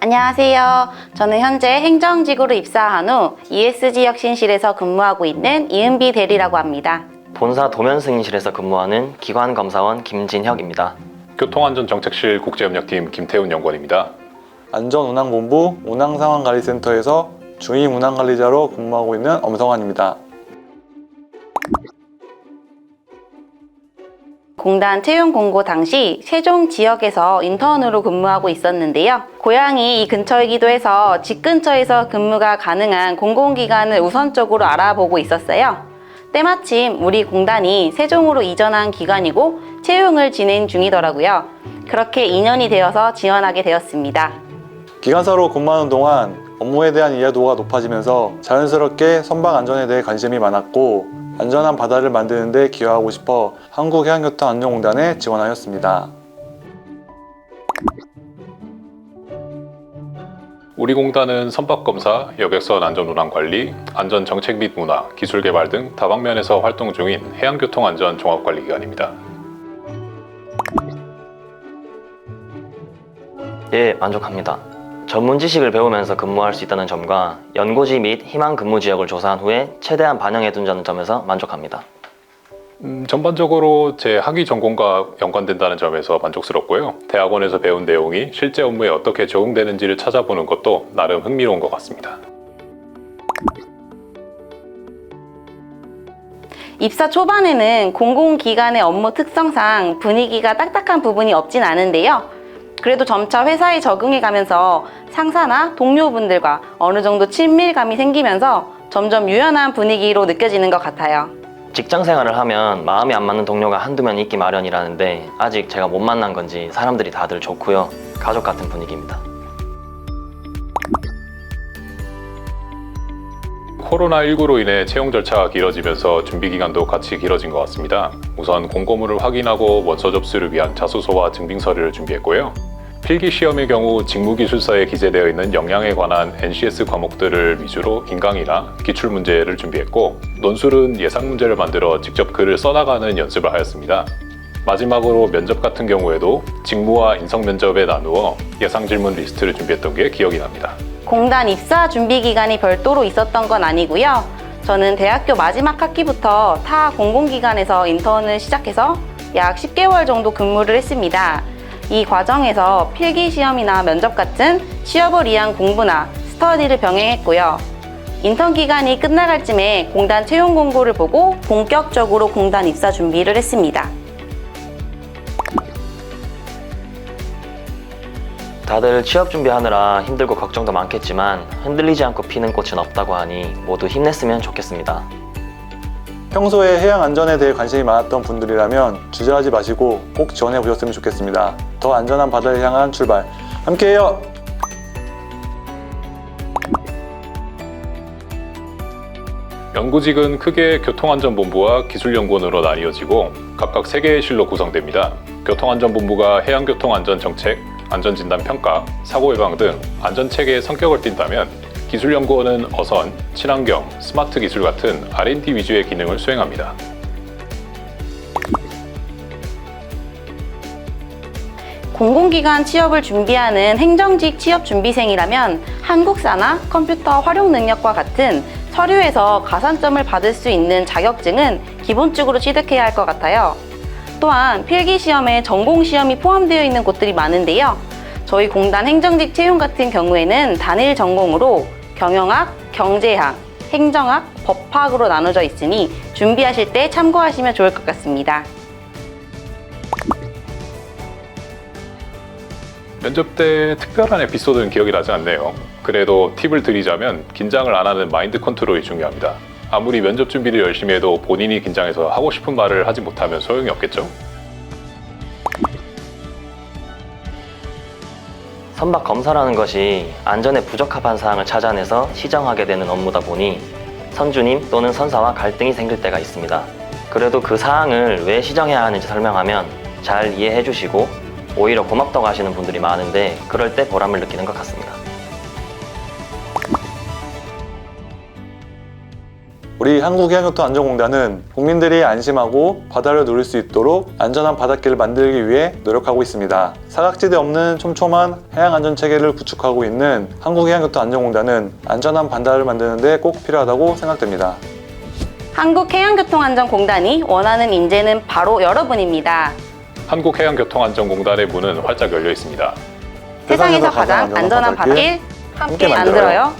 안녕하세요. 저는 현재 행정직으로 입사한 후 ESG 혁신실에서 근무하고 있는 이은비 대리라고 합니다. 본사 도면승인실에서 근무하는 기관검사원 김진혁입니다. 교통안전정책실 국제협력팀 김태훈 연구원입니다. 안전운항본부 운항상황관리센터에서 중위운항관리자로 근무하고 있는 엄성환입니다. 공단 채용 공고 당시 세종 지역에서 인턴으로 근무하고 있었는데요. 고향이 이 근처이기도 해서 집 근처에서 근무가 가능한 공공기관을 우선적으로 알아보고 있었어요. 때마침 우리 공단이 세종으로 이전한 기관이고 채용을 진행 중이더라고요. 그렇게 인연이 되어서 지원하게 되었습니다. 기관사로 근무하는 동안 업무에 대한 이해도가 높아지면서 자연스럽게 선박 안전에 대해 관심이 많았고 안전한 바다를 만드는 데 기여하고 싶어 한국해양교통 안전공단에 지원하였습니다. 우리 공단은 선박검사, 여객선 안전운항관리, 안전정책 및 문화, 기술개발 등 다방면에서 활동 중인 해양교통안전 종합관리기관입니다. 예, 만족합니다. 전문 지식을 배우면서 근무할 수 있다는 점과 연고지 및 희망 근무 지역을 조사한 후에 최대한 반영해 둔다는 점에서 만족합니다. 음, 전반적으로 제 학위 전공과 연관된다는 점에서 만족스럽고요. 대학원에서 배운 내용이 실제 업무에 어떻게 적용되는지를 찾아보는 것도 나름 흥미로운 것 같습니다. 입사 초반에는 공공기관의 업무 특성상 분위기가 딱딱한 부분이 없진 않은데요. 그래도 점차 회사에 적응해 가면서 상사나 동료분들과 어느 정도 친밀감이 생기면서 점점 유연한 분위기로 느껴지는 것 같아요. 직장 생활을 하면 마음이 안 맞는 동료가 한두 명 있기 마련이라는데 아직 제가 못 만난 건지 사람들이 다들 좋고요. 가족 같은 분위기입니다. 코로나19로 인해 채용 절차가 길어지면서 준비 기간도 같이 길어진 것 같습니다. 우선 공고문을 확인하고 원서 접수를 위한 자소서와 증빙 서류를 준비했고요. 필기 시험의 경우 직무기술서에 기재되어 있는 역량에 관한 NCS 과목들을 위주로 인강이나 기출 문제를 준비했고 논술은 예상 문제를 만들어 직접 글을 써나가는 연습을 하였습니다. 마지막으로 면접 같은 경우에도 직무와 인성 면접에 나누어 예상 질문 리스트를 준비했던 게 기억이 납니다. 공단 입사 준비 기간이 별도로 있었던 건 아니고요. 저는 대학교 마지막 학기부터 타 공공기관에서 인턴을 시작해서 약 10개월 정도 근무를 했습니다. 이 과정에서 필기 시험이나 면접 같은 취업을 위한 공부나 스터디를 병행했고요. 인턴 기간이 끝나갈 쯤에 공단 채용 공고를 보고 본격적으로 공단 입사 준비를 했습니다. 다들 취업 준비하느라 힘들고 걱정도 많겠지만 흔들리지 않고 피는 꽃은 없다고 하니 모두 힘냈으면 좋겠습니다. 평소에 해양 안전에 대해 관심이 많았던 분들이라면 주저하지 마시고 꼭 지원해 보셨으면 좋겠습니다. 더 안전한 바다를 향한 출발 함께해요. 연구직은 크게 교통안전본부와 기술연구원으로 나뉘어지고 각각 3개의 실로 구성됩니다. 교통안전본부가 해양교통안전정책, 안전진단 평가, 사고 예방 등 안전체계의 성격을 띈다면 기술연구원은 어선, 친환경, 스마트 기술 같은 R&D 위주의 기능을 수행합니다. 공공기관 취업을 준비하는 행정직 취업 준비생이라면 한국사나 컴퓨터 활용 능력과 같은 서류에서 가산점을 받을 수 있는 자격증은 기본적으로 취득해야 할 것 같아요. 또한 필기 시험에 전공 시험이 포함되어 있는 곳들이 많은데요. 저희 공단 행정직 채용 같은 경우에는 단일 전공으로 경영학, 경제학, 행정학, 법학으로 나눠져 있으니 준비하실 때 참고하시면 좋을 것 같습니다. 면접 때 특별한 에피소드는 기억이 나지 않네요. 그래도 팁을 드리자면 긴장을 안 하는 마인드 컨트롤이 중요합니다. 아무리 면접 준비를 열심히 해도 본인이 긴장해서 하고 싶은 말을 하지 못하면 소용이 없겠죠? 선박 검사라는 것이 안전에 부적합한 사항을 찾아내서 시정하게 되는 업무다 보니 선주님 또는 선사와 갈등이 생길 때가 있습니다. 그래도 그 사항을 왜 시정해야 하는지 설명하면 잘 이해해 주시고 오히려 고맙다고 하시는 분들이 많은데 그럴 때 보람을 느끼는 것 같습니다. 우리 한국해양교통안전공단은 국민들이 안심하고 바다를 누릴 수 있도록 안전한 바닷길을 만들기 위해 노력하고 있습니다. 사각지대 없는 촘촘한 해양안전 체계를 구축하고 있는 한국해양교통안전공단은 안전한 바다를 만드는 데 꼭 필요하다고 생각됩니다. 한국해양교통안전공단이 원하는 인재는 바로 여러분입니다. 한국해양교통안전공단의 문은 활짝 열려 있습니다. 세상에서 가장 안전한 바닷길 함께 만들어요.